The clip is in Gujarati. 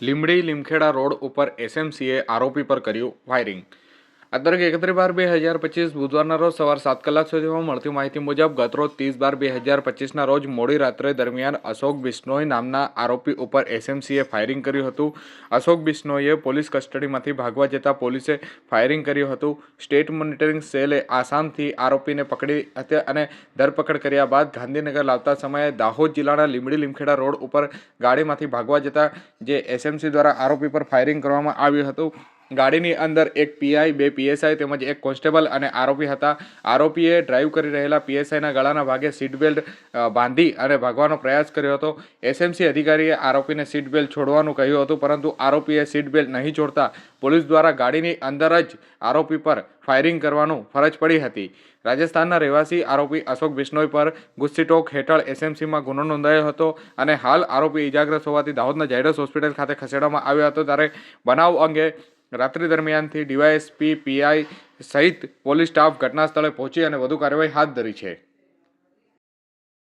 લીમડી લીમખેડા રોડ ઉપર એસએમસીએ આરોપી પર કર્યું ફાયરિંગ. તારીખ એકત્રીસ બાર બે હજાર પચીસ બુધવારના રોજ સવાર સાત કલાક સુધીમાં મળતી માહિતી મુજબ ગતરોજ ત્રીસ બાર બે હજાર પચીસના રોજ મોડી રાત્રે દરમિયાન અશોક બિશ્નોઈ નામના આરોપી ઉપર એસએમસીએ ફાયરિંગ કર્યું હતું. અશોક બિશ્નોઈએ પોલીસ કસ્ટડીમાંથી ભાગવા જતાં પોલીસે ફાયરિંગ કર્યું હતું. સ્ટેટ મોનિટરિંગ સેલે આસામથી આરોપીને પકડી હતી અને ધરપકડ કર્યા બાદ ગાંધીનગર લાવતા સમયે દાહોદ જિલ્લાના લીમડી લીમખેડા રોડ ઉપર ગાડીમાંથી ભાગવા જતાં જે એસએમસી દ્વારા આરોપી પર ફાયરિંગ કરવામાં આવ્યું હતું. ગાડીની અંદર એક પીઆઈ બે પીએસઆઈ તેમજ એક કોન્સ્ટેબલ અને આરોપી હતા. આરોપીએ ડ્રાઈવ કરી રહેલા પીએસઆઈના ગળાના ભાગે સીટ બેલ્ટ બાંધી અને ભાગવાનો પ્રયાસ કર્યો હતો. એસએમસી અધિકારીએ આરોપીને સીટ બેલ્ટ છોડવાનું કહ્યું હતું, પરંતુ આરોપીએ સીટ બેલ્ટ નહીં છોડતા પોલીસ દ્વારા ગાડીની અંદર જ આરોપી પર ફાયરિંગ કરવાનું ફરજ પડી હતી. રાજસ્થાનના રહેવાસી આરોપી અશોક બિશ્નોઈ પર ગુસ્સીટોક હેઠળ એસએમસીમાં ગુનો નોંધાયો હતો અને હાલ આરોપી ઇજાગ્રસ્ત હોવાથી દાહોદના ઝાયડસ હોસ્પિટલ ખાતે ખસેડવામાં આવ્યો હતો. ત્યારે બનાવ અંગે રાત્રિ દરમિયાનથી ડીવાયએસપી, પીઆઈ સહિત પોલીસ સ્ટાફ ઘટના સ્થળે પહોંચી અને વધુ કાર્યવાહી હાથ ધરી છે.